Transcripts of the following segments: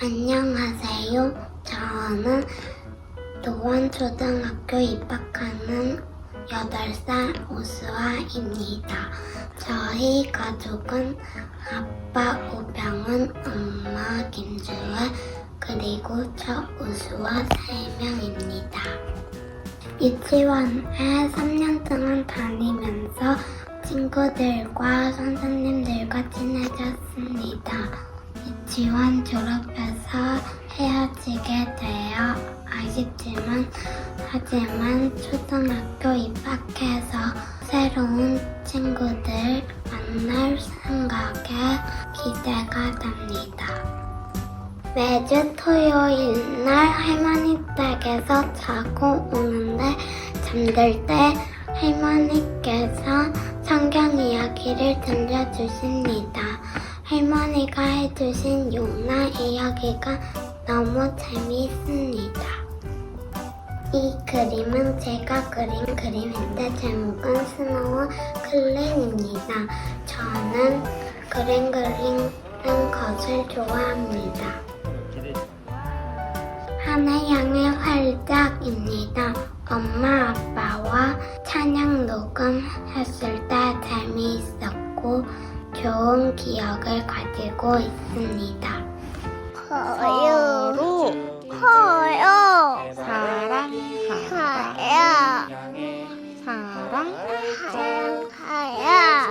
안녕하세요. 저는 도원초등학교 입학하는 8살 오수아입니다. 저희 가족은 아빠 오병은, 엄마 김주혜, 그리고 저 우수아 3명입니다. 유치원에 3년 동안 다니면서 친구들과 선생님들과 친해졌습니다. 유치원 헤어 지게 되어 아쉽지만 하지만 초등학교 입학해서 새로운 친구들 만날 생각에 기대가 됩니다. 매주 토요일 날 할머니 댁에서 자고 오는데 잠들 때 할머니께서 성경 이야기를 들려주십니다. 할머니가 해주신 요나 이야기가 너무 재미있습니다. 이 그림은 제가 그린 그림인데 제목은 스노우 클린입니다. 저는 그림 그리는 것을 좋아합니다. 하나양의 활짝입니다. 엄마 아빠와 찬양 녹음했을 때 재미있었고 좋은 기억을 가지고 있습니다. 커요. 서로 커요. 사랑하다. 가야. 사랑 가야.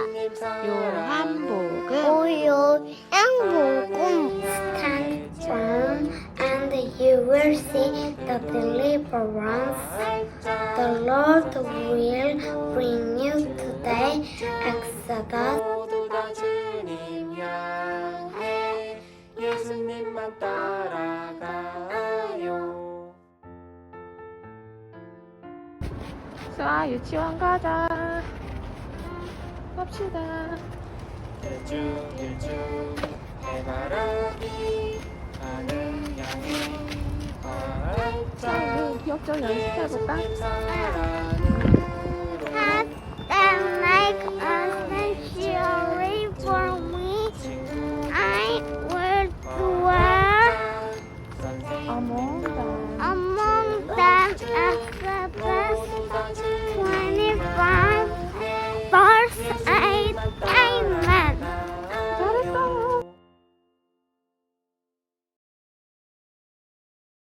요한복음 오요. 양복음. Stand firm and you will see the deliverance. The Lord will bring you today. Exodus 따라가요 수아 유치원 가자. 갑시다. 일주 일주 해바라기 하늘 향해 자, 활짝 우리 기억 좀 연습해볼까? Among the. Among the.